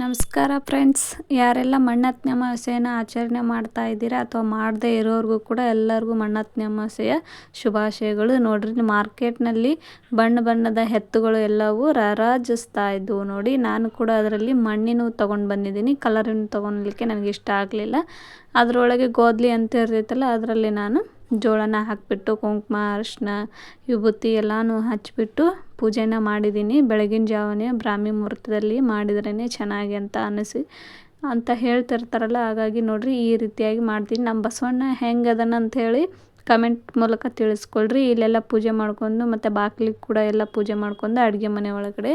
ನಮಸ್ಕಾರ ಫ್ರೆಂಡ್ಸ್. ಯಾರೆಲ್ಲ ಮಣ್ಣತ್ನೆ ಆಚರಣೆ ಮಾಡ್ತಾ ಇದ್ದೀರಾ ಅಥವಾ ಮಾಡದೇ ಇರೋರಿಗೂ ಕೂಡ ಎಲ್ಲರಿಗೂ ಮಣ್ಣತ್ನೆ ಅಮಾವಾಸ್ಯೆಯ ಶುಭಾಶಯಗಳು. ನೋಡ್ರಿ ಮಾರ್ಕೆಟ್ನಲ್ಲಿ ಬಣ್ಣ ಬಣ್ಣದ ಹೆತ್ತುಗಳು ಎಲ್ಲವೂ ರಾರಾಜಿಸ್ತಾ ಇದ್ದವು ನೋಡಿ. ನಾನು ಕೂಡ ಅದರಲ್ಲಿ ಮಣ್ಣಿನೂ ತೊಗೊಂಡು ಬಂದಿದ್ದೀನಿ. ಕಲರಿನ ತೊಗೊಳ್ಲಿಕ್ಕೆ ನನಗೆ ಇಷ್ಟ ಆಗಲಿಲ್ಲ. ಅದರೊಳಗೆ ಗೋದ್ಲಿ ಅಂತ ಇರ್ತೈತಲ್ಲ, ಅದರಲ್ಲಿ ನಾನು ಜೋಳನ ಹಾಕಿಬಿಟ್ಟು, ಕುಂಕುಮ ಅರಿಶಿನ ವಿಭೂತಿ ಎಲ್ಲನೂ ಹಚ್ಚಿಬಿಟ್ಟು ಪೂಜೆನ ಮಾಡಿದ್ದೀನಿ. ಬೆಳಗಿನ ಜಾವನೇ ಬ್ರಾಹ್ಮಿ ಮುಹೂರ್ತದಲ್ಲಿ ಮಾಡಿದ್ರೇ ಚೆನ್ನಾಗಿ ಅಂತ ಅನಿಸಿ, ಅಂತ ಹೇಳ್ತಿರ್ತಾರಲ್ಲ, ಹಾಗಾಗಿ ನೋಡಿರಿ ಈ ರೀತಿಯಾಗಿ ಮಾಡ್ತೀನಿ. ನಮ್ಮ ಬಸವಣ್ಣ ಹೆಂಗೆ ಅಂತ ಅಂಥೇಳಿ ಕಮೆಂಟ್ ಮೂಲಕ ತಿಳಿಸ್ಕೊಳ್ರಿ. ಇಲ್ಲೆಲ್ಲ ಪೂಜೆ ಮಾಡ್ಕೊಂಡು ಮತ್ತು ಬಾಕ್ಲಿಗೆ ಕೂಡ ಎಲ್ಲ ಪೂಜೆ ಮಾಡ್ಕೊಂಡು ಅಡುಗೆ ಮನೆ ಒಳಗಡೆ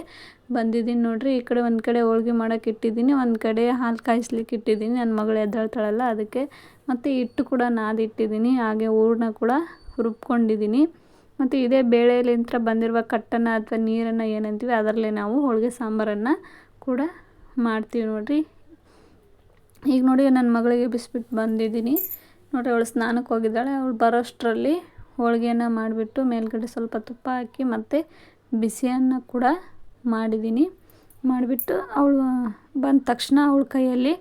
ಬಂದಿದ್ದೀನಿ ನೋಡಿರಿ. ಈ ಕಡೆ ಒಂದು ಕಡೆ ಹೋಳ್ಗೆ ಮಾಡೋಕೆ ಇಟ್ಟಿದ್ದೀನಿ, ಒಂದು ಕಡೆ ಹಾಲು ಕಾಯಿಸ್ಲಿಕ್ಕೆ ಇಟ್ಟಿದ್ದೀನಿ. ನನ್ನ ಮಗಳು ಎದ್ದೇಳ್ತಾಳಲ್ಲ, ಅದಕ್ಕೆ ಮತ್ತು ಹಿಟ್ಟು ಕೂಡ ನಾದಿಟ್ಟಿದ್ದೀನಿ. ಹಾಗೆ ಹೂರ್ಣ ಕೂಡ ರುಬ್ಕೊಂಡಿದ್ದೀನಿ. ಮತ್ತು ಇದೇ ಬೇಳೆಲಿಂತ್ರ ಬಂದಿರುವ ಕಟ್ಟನ್ನು ಅಥವಾ ನೀರನ್ನು ಏನಂತೀವಿ, ಅದರಲ್ಲೇ ನಾವು ಹೋಳಿಗೆ ಸಾಂಬಾರನ್ನು ಕೂಡ ಮಾಡ್ತೀವಿ ನೋಡಿರಿ. ಈಗ ನೋಡಿ ನನ್ನ ಮಗಳಿಗೆ ಬಿಸ್ಬಿಟ್ಟು ಬಂದಿದ್ದೀನಿ. ನೋಡಿ ಅವಳು ಸ್ನಾನಕ್ಕೆ ಹೋಗಿದ್ದಾಳೆ. ಅವಳು ಬರೋಷ್ಟರಲ್ಲಿ ಹೋಳಿಗೆಯನ್ನು ಮಾಡಿಬಿಟ್ಟು ಮೇಲ್ಗಡೆ ಸ್ವಲ್ಪ ತುಪ್ಪ ಹಾಕಿ ಮತ್ತು ಬಿಸಿಯನ್ನು ಕೂಡ ಮಾಡಿದ್ದೀನಿ. ಮಾಡಿಬಿಟ್ಟು ಅವಳು ಬಂದ ತಕ್ಷಣ ಅವಳ ಕೈಯಲ್ಲಿ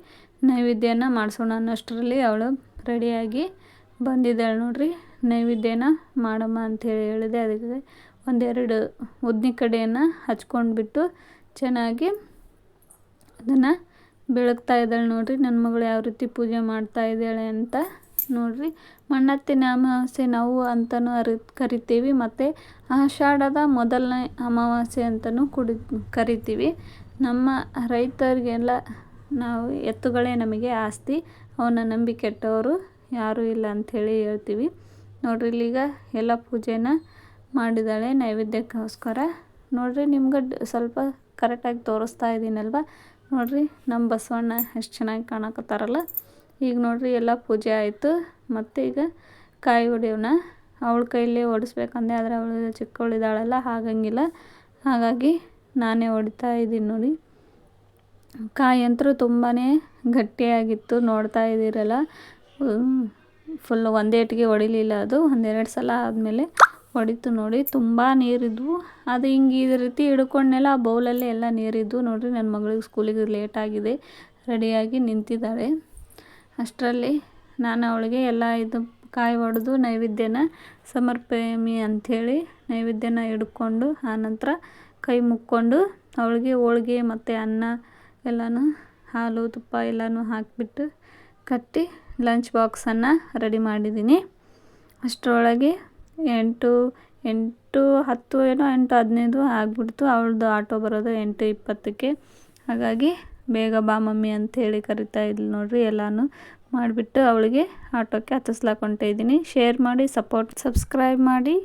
ನೈವೇದ್ಯನ ಮಾಡಿಸೋಣ ಅನ್ನೋಷ್ಟರಲ್ಲಿ ಅವಳು ರೆಡಿಯಾಗಿ ಬಂದಿದ್ದಾಳೆ ನೋಡಿರಿ. ನೈವೇದ್ಯನ ಮಾಡಮ್ಮ ಅಂಥೇಳಿ ಹೇಳಿದೆ. ಅದಕ್ಕೆ ಒಂದೆರಡು ಉದ್ನಿ ಕಡೆಯನ್ನು ಹಚ್ಕೊಂಡ್ಬಿಟ್ಟು ಚೆನ್ನಾಗಿ ಅದನ್ನು ಬೆಳಗ್ತಾ ಇದ್ದಾಳೆ ನೋಡಿರಿ. ನನ್ನ ಮಗಳು ಯಾವ ರೀತಿ ಪೂಜೆ ಮಾಡ್ತಾ ಇದ್ದಾಳೆ ಅಂತ ನೋಡಿರಿ. ಮಣ್ಣತ್ತಿನ ಅಮಾವಾಸ್ಯೆ ನಾವು ಅಂತಲೂ ಅರಿ ಕರಿತೀವಿ. ಮತ್ತು ಆಷಾಢದ ಮೊದಲನೇ ಅಮಾವಾಸ್ಯೆ ಅಂತಲೂ ಕುಡಿ ಕರಿತೀವಿ. ನಮ್ಮ ರೈತರಿಗೆಲ್ಲ ನಾವು ಎತ್ತುಗಳೇ ನಮಗೆ ಆಸ್ತಿ. ಅವನ್ನ ನಂಬಿಕೆಟ್ಟವರು ಯಾರೂ ಇಲ್ಲ ಅಂಥೇಳಿ ಹೇಳ್ತೀವಿ. ನೋಡಿರಿ ಇಲ್ಲೀಗ ಎಲ್ಲ ಪೂಜೆನ ಮಾಡಿದ್ದಾಳೆ ನೈವೇದ್ಯಕ್ಕೋಸ್ಕರ. ನೋಡ್ರಿ ನಿಮ್ಗೆ ಸ್ವಲ್ಪ ಕರೆಕ್ಟಾಗಿ ತೋರಿಸ್ತಾ ಇದ್ದೀನಲ್ವ? ನೋಡ್ರಿ ನಮ್ಮ ಬಸವಣ್ಣ ಎಷ್ಟು ಚೆನ್ನಾಗಿ ಕಾಣಕತ್ತಾರಲ್ಲ. ಈಗ ನೋಡ್ರಿ ಎಲ್ಲ ಪೂಜೆ ಆಯಿತು. ಮತ್ತು ಈಗ ಕಾಯಿ ಹೊಡಿಯೋಣ. ಅವಳ ಕೈಲೇ ಓಡಿಸ್ಬೇಕಂದೆ ಆದರೆ ಅವಳು ಚಿಕ್ಕವಳಿದ್ದಾಳಲ್ಲ, ಹಾಗಂಗಿಲ್ಲ. ಹಾಗಾಗಿ ನಾನೇ ಹೊಡಿತಾ ಇದ್ದೀನಿ ನೋಡಿ. ಕಾಯಿ ಅಂತೂ ತುಂಬಾ ಗಟ್ಟಿಯಾಗಿತ್ತು, ನೋಡ್ತಾ ಇದ್ದೀರಲ್ಲ. ಫುಲ್ ಒಂದೇಟಿಗೆ ಹೊಡಿಲಿಲ್ಲ ಅದು. ಒಂದೆರಡು ಸಲ ಆದಮೇಲೆ ಹೊಡಿತು ನೋಡಿ. ತುಂಬ ನೀರಿದ್ವು. ಅದು ಹಿಂಗೆ ಈ ರೀತಿ ಹಿಡ್ಕೊಂಡ್ನೆಲ್ಲ ಆ ಬೌಲಲ್ಲಿ ಎಲ್ಲ ನೀರಿದ್ವು ನೋಡಿರಿ, ನನ್ನ ಮಗಳಿಗೆ ಸ್ಕೂಲಿಗೆ ಲೇಟಾಗಿದೆ ರೆಡಿಯಾಗಿ ನಿಂತಿದ್ದಾಳೆ. ಅಷ್ಟರಲ್ಲಿ ನಾನು ಅವಳಿಗೆ ಎಲ್ಲ ಇದು ಕಾಯಿ ಹೊಡೆದು ನೈವೇದ್ಯನ ಸಮರ್ಪಮಿ ಅಂಥೇಳಿ ನೈವೇದ್ಯನ ಹಿಡ್ಕೊಂಡು ಆನಂತರ ಕೈ ಮುಕ್ಕೊಂಡು ಅವಳಿಗೆ ಹೋಳ್ಗೆ ಮತ್ತು ಅನ್ನ ಎಲ್ಲನೂ ಹಾಲು ತುಪ್ಪ ಎಲ್ಲನೂ ಹಾಕಿಬಿಟ್ಟು ಕಟ್ಟಿ ಲಂಚ್ ಬಾಕ್ಸನ್ನು ರೆಡಿ ಮಾಡಿದ್ದೀನಿ. ಅಷ್ಟರೊಳಗೆ ಎಂಟು ಎಂಟು ಹತ್ತು ಏನೋ ಎಂಟು ಹದಿನೈದು ಆಗಿಬಿಡ್ತು. ಅವಳದು ಆಟೋ ಬರೋದು ಎಂಟು ಇಪ್ಪತ್ತಕ್ಕೆ. ಹಾಗಾಗಿ ಬೇಗ ಬಾ ಮಮ್ಮಿ ಅಂಥೇಳಿ ಕರಿತಾ ಇದ್ಲು ನೋಡಿರಿ ಎಲ್ಲನೂ ಮಾಡಿಬಿಟ್ಟು ಅವಳಿಗೆ ಆಟೋಕ್ಕೆ ಹತ್ತಿಸ್ಲಾಕ್ ಇದ್ದೀನಿ ಶೇರ್ ಮಾಡಿ ಸಪೋರ್ಟ್ ಸಬ್ಸ್ಕ್ರೈಬ್ ಮಾಡಿ.